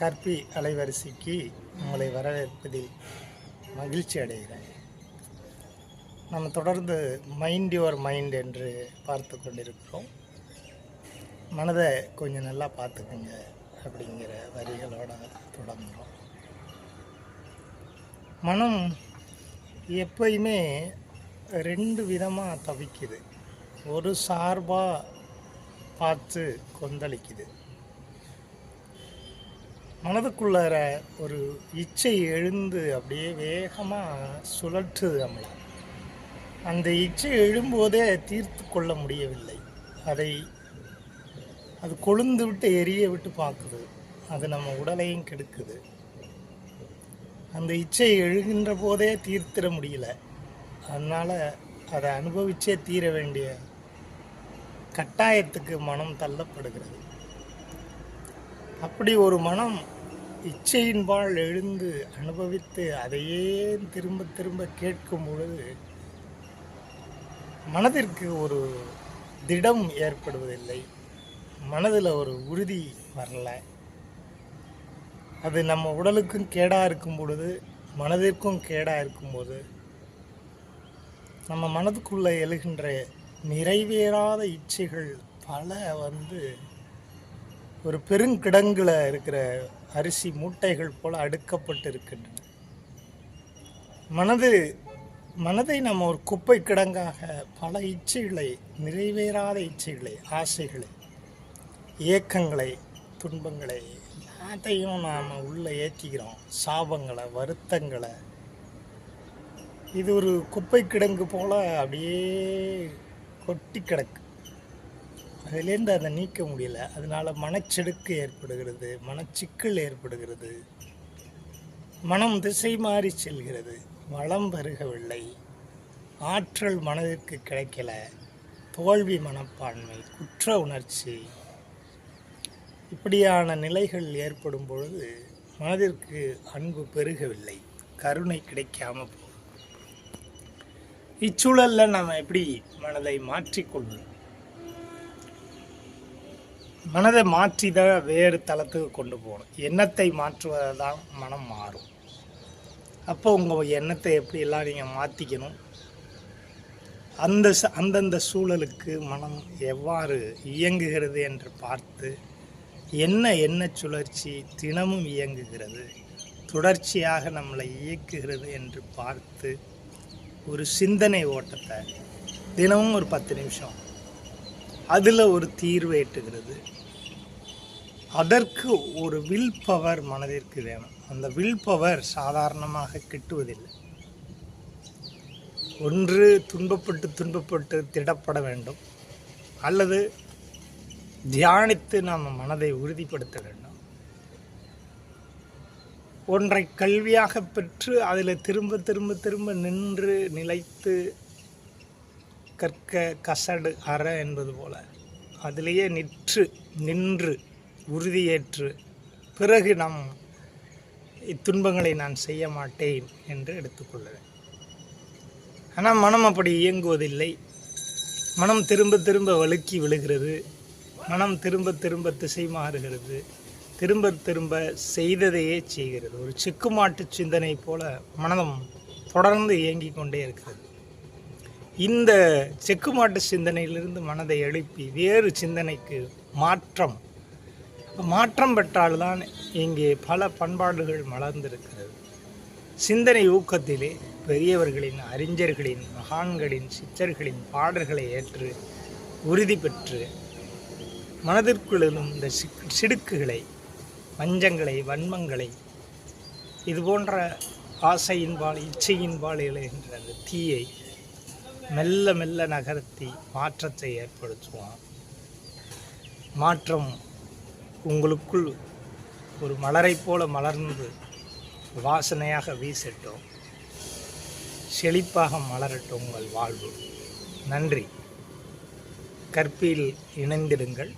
கற்பி அலைவரிசைக்கு உங்களை வரவேற்பதில் மகிழ்ச்சி அடைகிறேன். நம்ம தொடர்ந்து மைண்ட் யுவர் மைண்ட் என்று பார்த்து கொண்டிருக்கிறோம். மனதை கொஞ்சம் நல்லா பார்த்துக்குங்க அப்படிங்கிற வரிகளோட தொடங்குகிறோம் மனம் எப்பயுமே ரெண்டு விதமாக தவிக்குது. ஒரு சார்பாக பார்த்து கொந்தளிக்குது. மனதுக்குள்ளார ஒரு இச்சை எழுந்து அப்படியே வேகமாக சுழற்றுது நம்மளை அந்த இச்சை எழும்போதே தீர்த்து கொள்ள முடியவில்லை. அதை அது கொழுந்து விட்டு எரிய விட்டு பார்க்குது. அது நம்ம உடலையும் கெடுக்குது. அந்த இச்சை எழுகின்ற போதே தீர்த்திட முடியல. அதனால் அதை அனுபவிச்சே தீர வேண்டிய கட்டாயத்துக்கு மனம் தள்ளப்படுகிறது. அப்படி ஒரு மனம் இச்சையின்பால் எழுந்து அனுபவித்து அதையே திரும்ப திரும்ப கேட்கும் பொழுது மனதிற்கு ஒரு திடம் ஏற்படுவதில்லை. மனதில் ஒரு உறுதி வரல. அது நம்ம உடலுக்கும் கேடாக இருக்கும் பொழுது மனதிற்கும் கேடாக இருக்கும்போது நம்ம மனதுக்குள்ளே எழுகின்ற நிறைவேறாத இச்சைகள் பல வந்து ஒரு பெருங்கிடங்கில் இருக்கிற அரிசி மூட்டைகள் போல் அடுக்கப்பட்டு இருக்கின்றன மனது மனதை நம்ம ஒரு குப்பை கிடங்காக பல இச்சைகளை நிறைவேறாத இச்சைகளை ஆசைகளை ஏக்கங்களை துன்பங்களை எல்லாத்தையும் நாம் உள்ளே ஏற்றிக்கிறோம் சாபங்களை வருத்தங்களை. இது ஒரு குப்பை கிடங்கு போல் அப்படியே கொட்டி கிடக்கு. அதிலேருந்து அதை நீக்க முடியல. அதனால் மனச்செடுக்கு ஏற்படுகிறது. மனச்சிக்கல் ஏற்படுகிறது. மனம் திசை மாறி செல்கிறது. வளம் பெருகவில்லை ஆற்றல் மனதிற்கு கிடைக்கல. தோல்வி மனப்பான்மை குற்ற உணர்ச்சி. இப்படியான நிலைகள் ஏற்படும் பொழுது மனதிற்கு அன்பு பெருகவில்லை. கருணை கிடைக்காம போகும். இச்சூழலில் நாம் எப்படி மனதை மாற்றிக்கொள்ளணும் மனதை மாற்றி தான் வேறு தளத்துக்கு கொண்டு போகணும். எண்ணத்தை மாற்றுவதை தான் மனம் மாறும். அப்போ உங்கள் எண்ணத்தை எப்படியெல்லாம் நீங்கள் மாற்றிக்கணும் அந்த ச- அந்தந்த சூழலுக்கு மனம் எவ்வாறு இயங்குகிறது என்று பார்த்து என்ன எண்ண சுழற்சி தினமும் இயங்குகிறது தொடர்ச்சியாக நம்மளை இயக்குகிறது என்று பார்த்து ஒரு சிந்தனை ஓட்டத்தை தினமும் ஒரு பத்து நிமிஷம் அதில் ஒரு தீர்வு எட்டுகிறது. அதற்கு ஒரு வில் பவர் மனதிற்கு வேணும். அந்த வில் பவர் சாதாரணமாக கிட்டுவதில்லை. ஒன்று துன்பப்பட்டு துன்பப்பட்டு திடப்பட வேண்டும். அல்லது தியானித்து நாம் மனதை உறுதிப்படுத்த வேண்டும். ஒன்றை கல்வியாக பெற்று அதில் திரும்ப திரும்ப திரும்ப நின்று நிலைத்து கற்க கசடு அற என்பது போல அதிலேயே நிற்று நின்று உறுதியேற்று பிறகு நம் இத்துன்பங்களை நான் செய்ய மாட்டேன் என்று எடுத்துக்கொள்ளுவேன். ஆனால் மனம் அப்படி இயங்குவதில்லை. மனம் திரும்ப திரும்ப வழுக்கி விழுகிறது. மனம் திரும்ப திரும்ப திசை மாறுகிறது. திரும்ப திரும்ப செய்ததையே செய்கிறது. ஒரு செக்குமாட்டு சிந்தனை போல மனதம் தொடர்ந்து இயங்கிக் கொண்டே இருக்கிறது. இந்த செக்குமாட்டு சிந்தனையிலிருந்து மனதை எழுப்பி வேறு சிந்தனைக்கு மாற்றம் மாற்றம் பெற்றால்தான் இங்கே பல பண்பாடுகள் மலர்ந்திருக்கிறது. சிந்தனை ஊக்கத்திலே பெரியவர்களின் அறிஞர்களின் மகான்களின் சித்தர்களின் பாடல்களை ஏற்று உறுதி பெற்று மனதிற்குள்ளும் இந்த சிக்- சிடுக்குகளை வஞ்சங்களை வன்மங்களை இது போன்ற ஆசையின்பால் இச்சையின்பால் எழுகின்ற அந்த தீயை மெல்ல மெல்ல நகர்த்தி மாற்றத்தை ஏற்படுத்துவோம் மாற்றம் உங்களுக்குள் ஒரு மலரைப் போல மலர்ந்து வாசனையாக வீசட்டும். செழிப்பாக மலரட்டும் உங்கள் வாழ்வு. நன்றி. கற்பியில் இணைந்திடுங்கள்